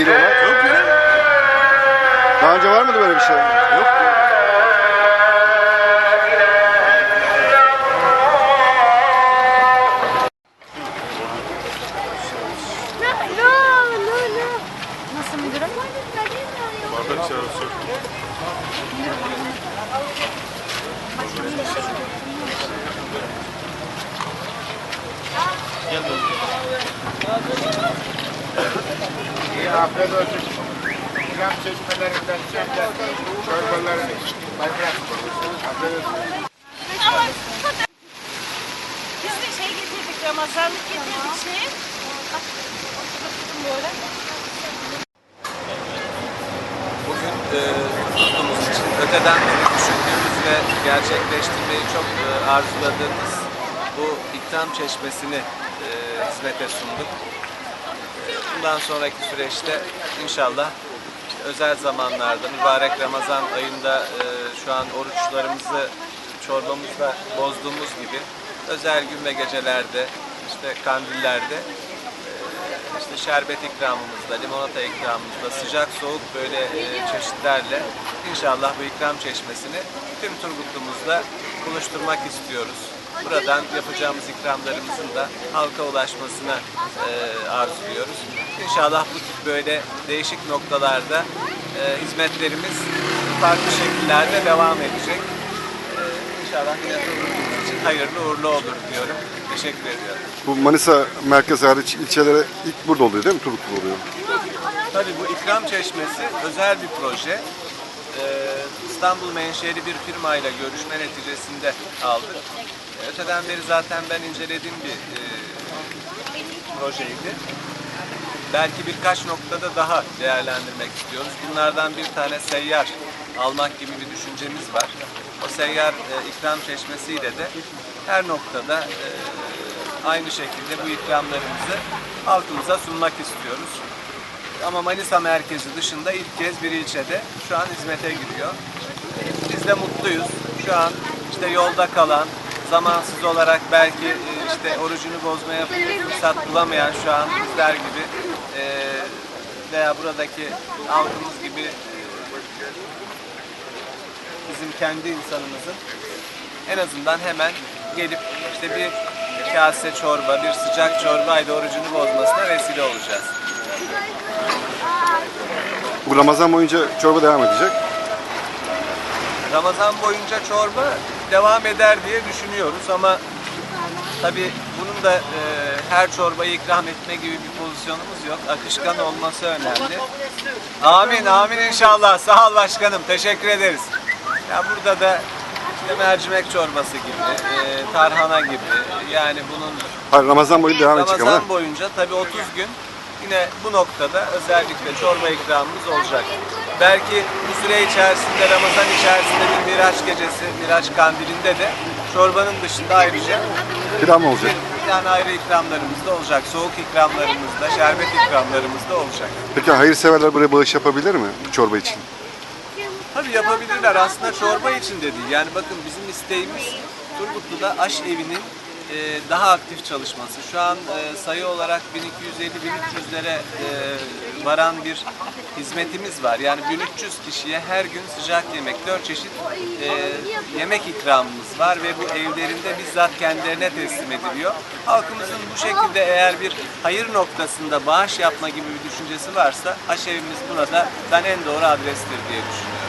giriyorlar. Yok ya. Daha önce var mıydı böyle bir şey? Yok. Gel afiyet olsun. Çeşmelerinden çekler. Çorbalarını. Bayrak Afiyet olsun. Biz de şey getirdik, Ramazanlık getirdik şey. Böyle. Bugün e, toplumumuz için öteden düşündüğümüz ve gerçekleştirmeyi çok e, arzuladığımız bu ikram çeşmesini e, hizmete sunduk. E, Bundan sonraki süreçte inşallah özel zamanlarda, mübarek Ramazan ayında e, şu an oruçlarımızı çorbamızla bozduğumuz gibi özel gün ve gecelerde, işte kandillerde işte şerbet ikramımızda, limonata ikramımızda, sıcak soğuk böyle e, çeşitlerle inşallah bu ikram çeşmesini tüm Turgutlu'muzda buluşturmak istiyoruz. Buradan yapacağımız ikramlarımızın da halka ulaşmasına e, arzuluyoruz. İnşallah bu tip böyle değişik noktalarda e, hizmetlerimiz farklı şekillerde devam edecek. E, İnşallah yine için hayırlı uğurlu olur diyorum. Teşekkür ediyorum. Bu Manisa merkez hariç ilçelere ilk burada oluyor değil mi? Turgutlu oluyor. Tabii bu ikram çeşmesi özel bir proje. Ee, İstanbul menşeli bir firmayla görüşme neticesinde aldık. Ee, Öteden beri zaten ben incelediğim bir e, projeydi. Belki birkaç noktada daha değerlendirmek istiyoruz. Bunlardan bir tane seyyar almak gibi bir düşüncemiz var. O seyyar e, ikram çeşmesiyle de her noktada e, aynı şekilde bu ikramlarımızı halkımıza sunmak istiyoruz. Ama Manisa merkezi dışında ilk kez bir ilçede şu an hizmete giriyor. Biz de mutluyuz. Şu an işte yolda kalan, zamansız olarak belki e, işte orucunu bozmaya fırsat bulamayan şu an bizler gibi e, veya buradaki halkımız gibi e, bizim kendi insanımızın en azından hemen gelip işte bir kase çorba, bir sıcak çorbayla orucunu bozmasına vesile olacağız. Bu Ramazan boyunca çorba devam edecek. Ramazan boyunca çorba devam eder diye düşünüyoruz ama tabi bunun da e, her çorbayı ikram etme gibi bir pozisyonumuz yok. Akışkan olması önemli. Amin, amin inşallah. Sağ ol başkanım. Teşekkür ederiz. Ya burada da işte mercimek çorbası gibi, e, tarhana gibi yani bunun Hayır Ramazan boyu devam edecek ama. Ramazan boyunca tabii 30 gün yine bu noktada özellikle çorba ikramımız olacak. Belki bu süre içerisinde Ramazan içerisinde bir Miraç gecesi, Miraç kandilinde de çorbanın dışında ayrıca mı olacak? bir tane ayrı ikramlarımız da olacak. Soğuk ikramlarımız da, şerbet ikramlarımız da olacak. Peki hayırseverler buraya bağış yapabilir mi bu çorba için? Tabii yapabilirler. Aslında çorba için de değil. Yani bakın bizim isteğimiz Turgutlu'da aş evinin daha aktif çalışması. Şu an e, sayı olarak 1250-1300'lere e, varan bir hizmetimiz var. Yani 1300 kişiye her gün sıcak yemek, 4 çeşit e, yemek ikramımız var ve bu evlerinde bizzat kendilerine teslim ediliyor. Halkımızın bu şekilde eğer bir hayır noktasında bağış yapma gibi bir düşüncesi varsa aş evimiz buna da ben en doğru adrestir diye düşünüyorum.